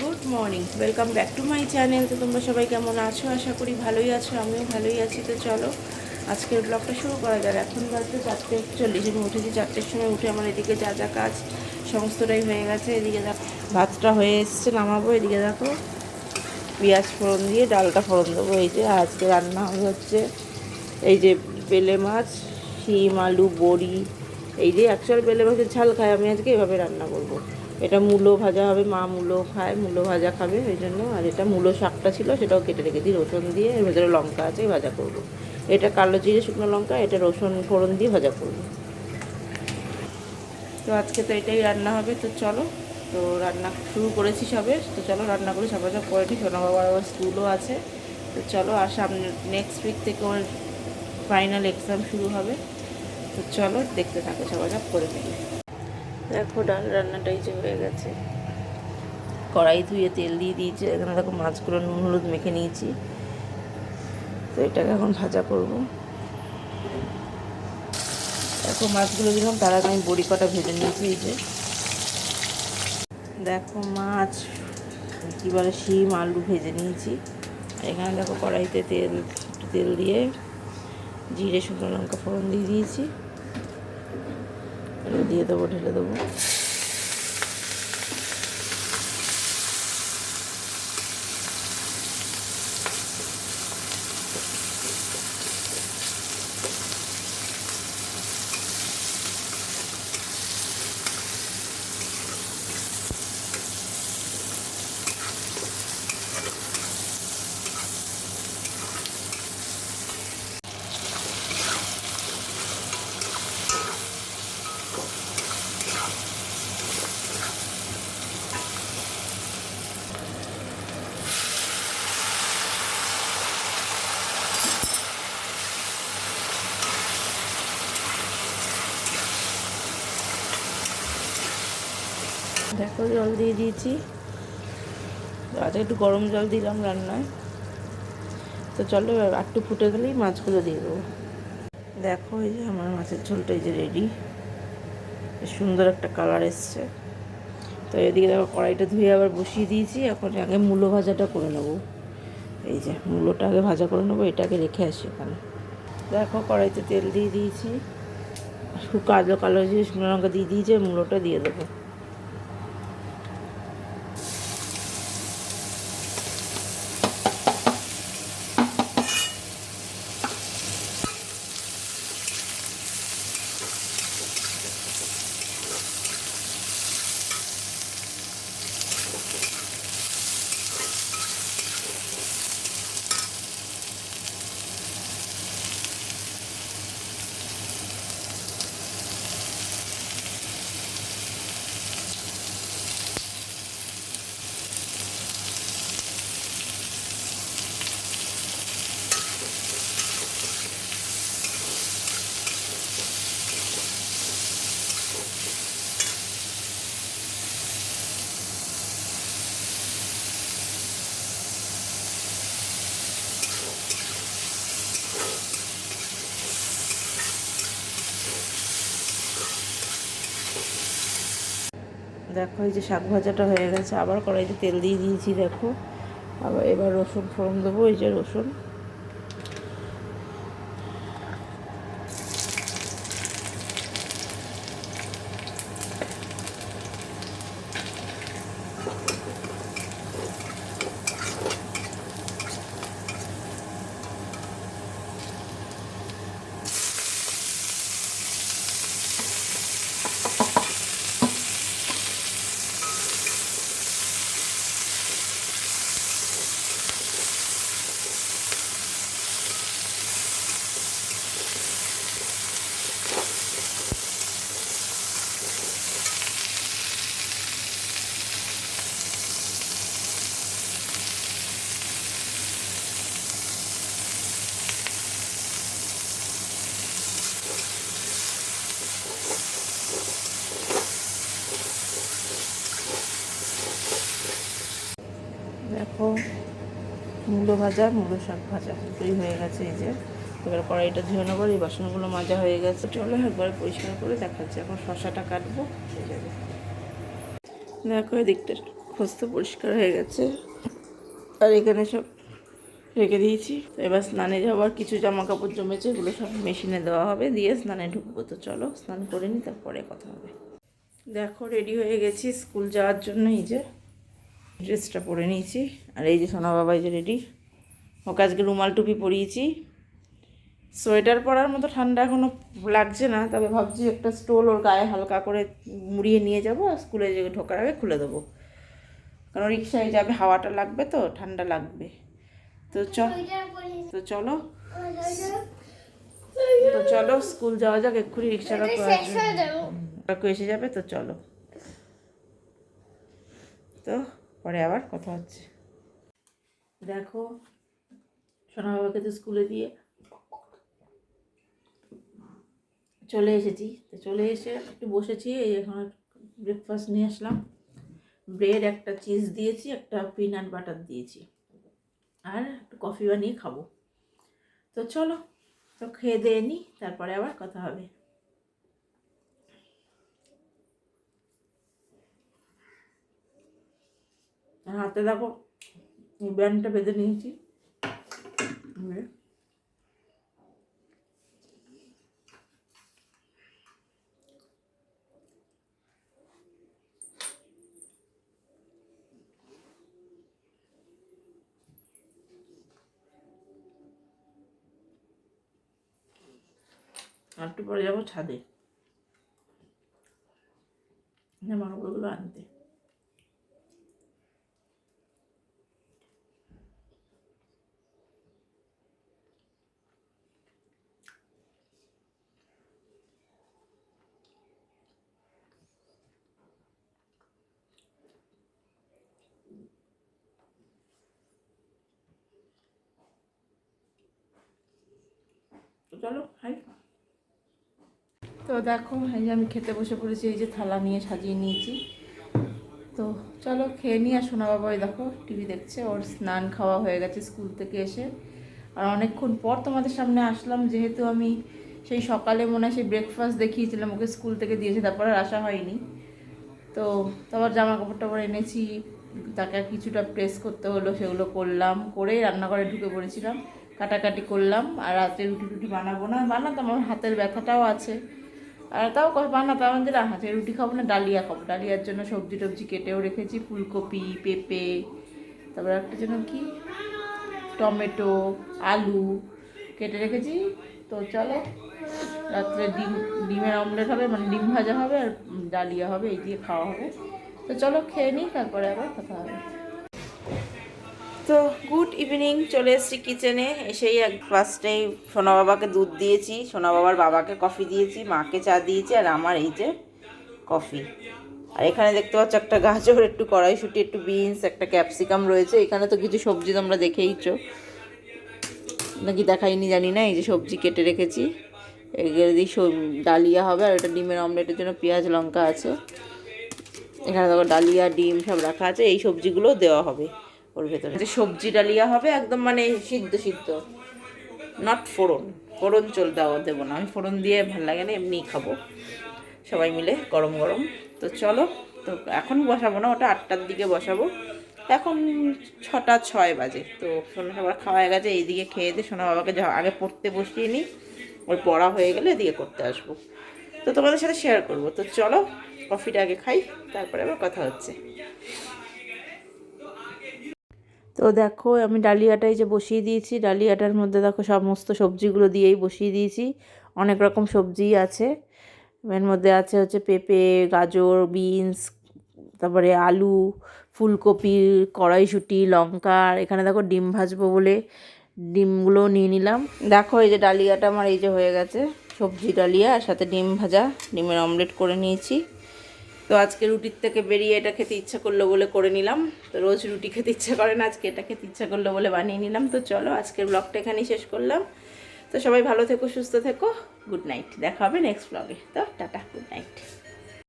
Good morning, welcome back to my channel. তো তোমরা সবাই কেমন আছো? আশা করি ভালোই আছো, আমিও ভালোই আছি। তো চলো, আজকের ব্লগটা শুরু করা যাক। এখন বাজতে চারটে একচল্লিশ আমি উঠেছি চারটের সময় উঠে আমার এদিকে যা যা কাজ সমস্তটাই হয়ে গেছে। এদিকে দেখো, ভাতটা হয়ে এসছে, নামাবো। এদিকে দেখো, পেঁয়াজ ফোড়ন দিয়ে ডালটা ফোড়ন দেবো। এই যে আজকে রান্না হচ্ছে এই যে বেলে মাছ, শিম, আলু, বড়ি। এই যে অ্যাকচুয়াল বেলে মাছের ঝাল খায় আমি আজকে এভাবে রান্না করব। এটা মূলো ভাজা হবে, মা মূলো খায়, মূলো ভাজা খাবে ওই জন্য। আর এটা মূলো শাকটা ছিল, সেটাও কেটে রেখেছি, রসুন দিয়ে, এর ভেতরে লঙ্কা আছে, ভাজা করব। এটা কালো জিরে, শুকনো লঙ্কা, এটা রসুন ফোড়ন দিয়ে ভাজা করব। তো আজকে তো এটাই রান্না হবে, তো চলো। তো রান্না শুরু করেছি সবে, তো চলো রান্না করে সবাই সব করে নিই সোনা বাবার আবার স্কুলও আছে। তো চলো, আর সামনে নেক্সট উইক থেকে ওর ফাইনাল এক্সাম শুরু হবে। তো চলো, দেখতে থাকো সবাই সব করে নিই দেখো ডাল রান্নাটাই যে হয়ে গেছে। কড়াই ধুয়ে তেল দিয়ে দিয়েছি। এখানে দেখো মাছগুলো নুন, হলুদ মেখে নিয়েছি। তো এটাকে এখন ভাজা করব। দেখো মাছগুলো দিলাম তার আগে আমি বড়ি কটা ভেজে নিয়েছি এই যে। দেখো মাছ কী বলে শিম, আলু ভেজে নিয়েছি। এখানে দেখো কড়াইতে তেল তেল দিয়ে জিরে, শুকনো লঙ্কা ফোড়ন দিয়ে দিয়েছি। দিয়ে দেবো ঢেলে দেবো। দেখো, জল দিয়ে দিয়েছি। আজ একটু গরম জল দিলাম রান্নায়। তো চলো একটু ফুটে গেলেই মাছগুলো দিয়ে দেবো। দেখো, এই যে আমার মাছের ঝোলটা এই যে রেডি সুন্দর একটা কালার এসছে। তো এদিকে দেখো, কড়াইটা ধুয়ে আবার বসিয়ে দিয়েছি। এখন আগে মূলো ভাজাটা করে নেব। এই যে মূলোটা আগে ভাজা করে নেব এটাকে রেখে আসি এখানে। দেখো, কড়াইতে তেল দিয়ে দিয়েছি। কালো কালো জিনিস লঙ্কা দিয়ে দিয়েছি মূলোটা দিয়ে দেবো। দেখো, এই যে শাক ভাজাটা হয়ে গেছে। আবার কড়াইতে তেল দিয়ে দিয়েছি, দেখো। আবার এবার রসুন ফোড়ন দেবো, এই যে রসুন দেখো মূলো ভাজা, মূলো শাক ভাজা। দুটোই হয়ে গেছে এই যে। এবার কড়াইটা ধুয়ে নেব এই বাসনগুলো মাজা হয়ে গেছে। চলো একবার পরিষ্কার করে দেখাচ্ছি। এখন শশাটা কাটবো। হয়ে যাবে দেখো, এদিকটা সমস্ত পরিষ্কার হয়ে গেছে। আর এখানে সব রেখে দিয়েছি। এবার স্নানে যাওয়ার কিছু জামা কাপড় জমেছে, এগুলো সব মেশিনে দেওয়া হবে। দিয়ে স্নানে ঢুকবো। তো চলো, স্নান করে নিই তারপরে কথা হবে। দেখো রেডি হয়ে গেছি স্কুল যাওয়ার জন্য। এই যে ড্রেসটা পরে নিয়েছি। আর এই যে সোনা বাবা এই যে রেডি ওকে আজকে রুমাল টুপি পরিয়েছি। সোয়েটার পরার মতো ঠান্ডা এখনও লাগছে না তবে ভাবছি একটা স্টোল ওর গায়ে হালকা করে মুড়িয়ে নিয়ে যাব আর স্কুলে যে ঢোকার আগে খুলে দেবো। কারণ রিক্সায় যাবে হাওয়াটা লাগবে তো ঠান্ডা লাগবে। তো চ তো চলো। তো চলো স্কুল যাওয়া যাক এক্ষুনি রিক্সা কাকু এসে যাবে তো চলো। তো পরে আবার কথা হচ্ছে। দেখো সোনা বাবাকে তো স্কুলে দিয়ে চলে এসেছি। তো চলে এসে একটু বসেছি, এই এখন ব্রেকফাস্ট নিয়ে আসলাম। ব্রেড একটা চিজ দিয়েছি, একটা পিনাট বাটার দিয়েছি। আর একটু কফি বানিয়ে খাব। তো চলো, তো খেয়ে দিয়ে নিই তারপরে আবার কথা হবে। হাতে দেখো ব্যান্ডটা বেঁধে নিয়েছি। এই। আর একটু পরে যাব ছাদে জামা কাপড়গুলো আনতে চলো খাই তো দেখো, এই যে আমি খেতে বসে পড়েছি, এই যে থালা নিয়ে সাজিয়ে নিয়েছি। তো চলো, খেয়ে নিয়ে আর সোনা বাবা, ওই দেখো টিভি দেখছে, ওর স্নান খাওয়া হয়ে গেছে স্কুল থেকে এসে। আর অনেকক্ষণ পর তোমাদের সামনে আসলাম, যেহেতু আমি সেই সকালে মনে হয় সেই ব্রেকফাস্ট দেখিয়েছিলাম, ওকে স্কুল থেকে দিয়েছে, তারপর আর আসা হয়নি। তো তারপর জামা কাপড় টাপড় এনেছি, তাকে কিছুটা প্রেস করতে হলো, সেগুলো করলাম করে রান্নাঘরে ঢুকে পড়েছিলাম। কাটাকাটি করলাম, আর রাতে রুটি টুটি বানাবো না। বানাতাম, আমার হাতের ব্যথাটাও আছে। আর তাও বানাতাম আমাদের হাতে রুটি খাব না, ডালিয়া খাব। ডালিয়ার জন্য সবজি টবজি কেটেও রেখেছি, ফুলকপি, পেঁপে, তারপর একটা যেন কি, টমেটো, আলু কেটে রেখেছি। তো চলো, রাত্রে ডিম, ডিমের অমলেট হবে মানে ডিম ভাজা হবে, আর ডালিয়া হবে, এই দিয়ে খাওয়া হবে। তো চলো, খেয়ে নিই, তারপরে আবার কথা হবে। তো গুড ইভিনিং, চলে এসেছি কিচেনে। এসেই এক ফার্স্টেই সোনা বাবাকে দুধ দিয়েছি। সোনা বাবার বাবাকে কফি দিয়েছি, মাকে চা দিয়েছি, আর আমার এই যে কফি আর এখানে দেখতে পাচ্ছ একটা গাজর, একটু কড়াইশুটি, একটু বিনস একটা ক্যাপসিকাম রয়েছে। এখানে তো কিছু সবজি তোমরা দেখেইছ। নাকি দেখাইনি, জানি না, এই যে সবজি কেটে রেখেছি। এগুলো দিয়ে ডালিয়া হবে, আর এটা ডিমের অমলেটের জন্য পেঁয়াজ, লঙ্কা আছে। এখানে দেখো ডালিয়া, ডিম সব রাখা আছে। এই সবজিগুলো দেওয়া হবে। ওর ভেতরে। যে সবজি ডালিয়া হবে একদম মানে সিদ্ধ সিদ্ধ। নট ফোড়ন। ফোড়ন চল দেওয়া দেবো না। আমি ফোড়ন দিয়ে ভালো লাগে না, এমনিই খাব। সবাই মিলে গরম গরম। তো চলো, তো এখন বসাবো না, ওটা আটটার দিকে বসাবো। এখন ছটা, ছয় বাজে। তো সোনা সবার খাওয়া গেছে, এইদিকে খেয়ে দিয়ে সোনা বাবাকে আগে পড়তে বসিয়ে নিই। ওর পড়া হয়ে গেলে এদিকে করতে আসব। তো তোমাদের সাথে শেয়ার করব। তো চলো কফিটা আগে খাই, তারপরে আবার কথা হচ্ছে। তো দেখো, আমি ডালিয়াটাই যে বসিয়ে দিয়েছি। ডালিয়াটার মধ্যে দেখো, সমস্ত সবজিগুলো দিয়েই বসিয়ে দিয়েছি। অনেক রকম সবজি আছে। এর মধ্যে আছে হচ্ছে পেঁপে, গাজর, বিনস, তারপরে আলু, ফুলকপি, কড়াইশুঁটি, লঙ্কা এখানে দেখো ডিম ভাজবো বলে ডিমগুলো নিয়ে নিলাম। দেখো এই যে ডালিয়াটা আমার এই যে হয়ে গেছে, সবজি ডালিয়া, আর সাথে ডিম ভাজা, ডিমের অমলেট করে নিয়েছি। তো আজকে রুটির থেকে বেরিয়ে এটা খেতে ইচ্ছা করল বলে করে নিলাম। তো রোজ রুটি খেতে ইচ্ছা করে না, আজকে এটা খেতে ইচ্ছা করল বলে বানিয়ে নিলাম। তো চলো আজকের ব্লগটা এখানেই শেষ করলাম। তো সবাই ভালো থেকো, সুস্থ থেকো। Good night. দেখা হবে নেক্সট ব্লগে তো টাটা, গুড নাইট।